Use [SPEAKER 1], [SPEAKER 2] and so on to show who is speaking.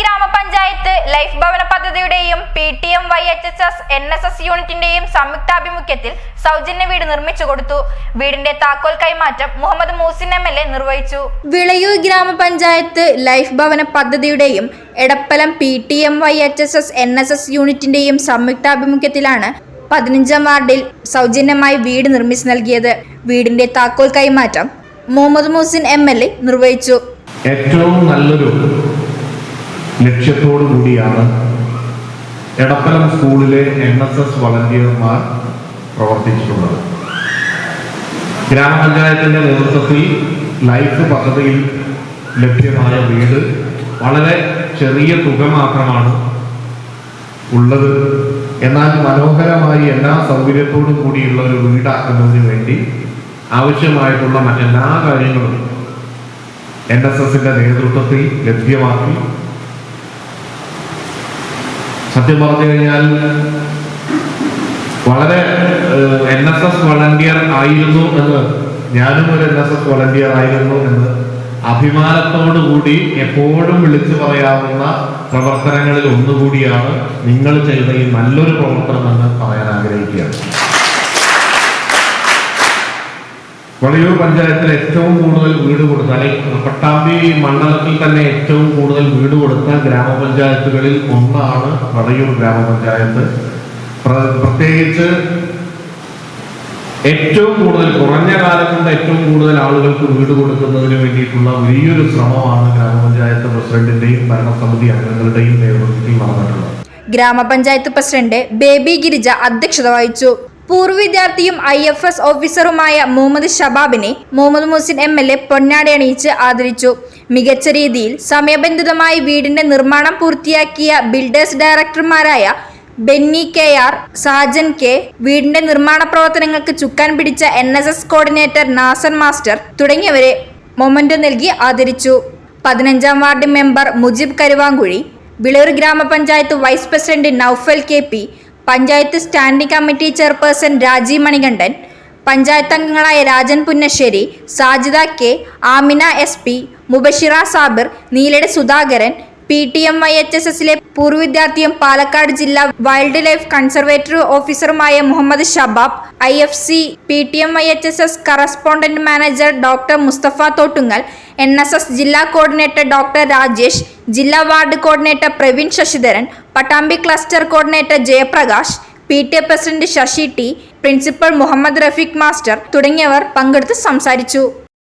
[SPEAKER 1] ഗ്രാമപഞ്ചായത്ത് ലൈഫ് ഭവന പദ്ധതിയുടെയും P T M Y H S S N S S യൂണിറ്റിന്റെയും സംയുക്താഭിമുഖ്യത്തിൽ സൗജന്യ വീട് നിർമ്മിച്ചു കൊടുത്തു. വീടിന്റെ താക്കോൽ കൈമാറ്റം Muhammad Moosin M L A നിർവഹിച്ചു. വിളയൂർ ഗ്രാമപഞ്ചായത്ത് ലൈഫ് ഭവന പദ്ധതിയുടെയും Edappalam P T M Y H S S N S S യൂണിറ്റിന്റെയും സംയുക്താഭിമുഖ്യത്തിലാണ് പതിനഞ്ചാം വാർഡിൽ സൗജന്യമായി വീട് നിർമ്മിച്ചു നൽകിയത്. വീടിന്റെ താക്കോൽ കൈമാറ്റം Muhammad Moosin M L A നിർവഹിച്ചു.
[SPEAKER 2] ഏറ്റവും നല്ലൊരു ലക്ഷ്യത്തോടു കൂടിയാണ് എടപ്പലം സ്കൂളിലെ എൻ എസ് എസ് വളണ്ടിയർമാർ പ്രവർത്തിച്ചിട്ടുള്ളത്. ഗ്രാമപഞ്ചായത്തിന്റെ നേതൃത്വത്തിൽ ലൈഫ് പദ്ധതിയിൽ ലഭ്യമായ വീട് വളരെ ചെറിയ തുക മാത്രമാണ് ഉള്ളത്. എന്നാൽ മനോഹരമായി എല്ലാ സൗകര്യത്തോടും കൂടിയുള്ള ഒരു വീടാക്കുന്നതിന് വേണ്ടി ആവശ്യമായിട്ടുള്ള മറ്റെല്ലാ കാര്യങ്ങളും എൻ എസ് എസിന്റെ നേതൃത്വത്തിൽ ലഭ്യമാക്കി സത്യം പറഞ്ഞു കഴിഞ്ഞാൽ വളരെ എൻ എസ് എസ് വളണ്ടിയർ ആയിരുന്നു എന്ന് ഞാനും ഒരു എൻ എസ് എസ് വളണ്ടിയർ ആയിരുന്നു എന്ന് അഭിമാനത്തോടു കൂടി എപ്പോഴും വിളിച്ചു പറയാവുന്ന പ്രവർത്തനങ്ങളിൽ ഒന്നുകൂടിയാണ് നിങ്ങൾ ചെയ്ത ഈ നല്ലൊരു പ്രവർത്തനം എന്ന് പറയാൻ ആഗ്രഹിക്കുകയാണ്. വളയൂർ പഞ്ചായത്തിൽ ഏറ്റവും കൂടുതൽ വീട് കൊടുത്ത അല്ലെങ്കിൽ പട്ടാമ്പി മണ്ഡലത്തിൽ തന്നെ ഏറ്റവും കൂടുതൽ വീട് കൊടുത്ത ഗ്രാമപഞ്ചായത്തുകളിൽ ഒന്നാണ് വളയൂർ ഗ്രാമപഞ്ചായത്ത്. പ്ര- പ്രത്യേകിച്ച് ഏറ്റവും കൂടുതൽ കുറഞ്ഞ കാലം കൊണ്ട് ഏറ്റവും കൂടുതൽ ആളുകൾക്ക് വീട് കൊടുക്കുന്നതിന് വേണ്ടിയിട്ടുള്ള വലിയൊരു ശ്രമമാണ് ഗ്രാമപഞ്ചായത്ത് പ്രസിഡന്റിന്റെയും ഭരണസമിതി അംഗങ്ങളുടെയും നേതൃത്വത്തിൽ നടന്നിട്ടുള്ളത്.
[SPEAKER 1] ഗ്രാമപഞ്ചായത്ത് പ്രസിഡന്റ് ബേബി ഗിരിജ അധ്യക്ഷത വഹിച്ചു. പൂർവ വിദ്യാർത്ഥിയും ഐ എഫ് എസ് ഓഫീസറുമായ Muhammad ഷബാബിനെ Muhammad Muhsin M L A പൊന്നാടി അണിയിച്ച് ആദരിച്ചു. മികച്ച രീതിയിൽ സമയബന്ധിതമായി വീടിന്റെ നിർമ്മാണം പൂർത്തിയാക്കിയ builders ഡയറക്ടർമാരായ Benny K R Sajan K വീടിന്റെ നിർമ്മാണ പ്രവർത്തനങ്ങൾക്ക് ചുക്കാൻ പിടിച്ച N S S coordinator Nasan master തുടങ്ങിയവരെ മൊമന്റ് നൽകി ആദരിച്ചു. പതിനഞ്ചാം വാർഡ് മെമ്പർ മുജിബ് കരുവാങ്കുഴി വിളയൂർ ഗ്രാമപഞ്ചായത്ത് vice president Noufal K P panchayat standing committee chairperson Rajeev Manikandan panchayat അംഗങ്ങളായ Rajan Punnassery Sajida K Amina S P Mubashira Sabir Neelada Sudhakaran P T M Y H S എസിലെ പൂർവ വിദ്യാർത്ഥിയും പാലക്കാട് ജില്ലാ wild life conservatory ഓഫീസറുമായ Muhammad Shabab I F C P T M Y H S S correspondent manager doctor Mustafa Thottungal N S S ജില്ലാ coordinator doctor Rajesh ജില്ലാ ward coordinator Praveen Sasidharan Pattambi cluster coordinator Jayaprakash P T president Sasi T principal Muhammad Rafeeq master തുടങ്ങിയവർ പങ്കെടുത്ത് സംസാരിച്ചു.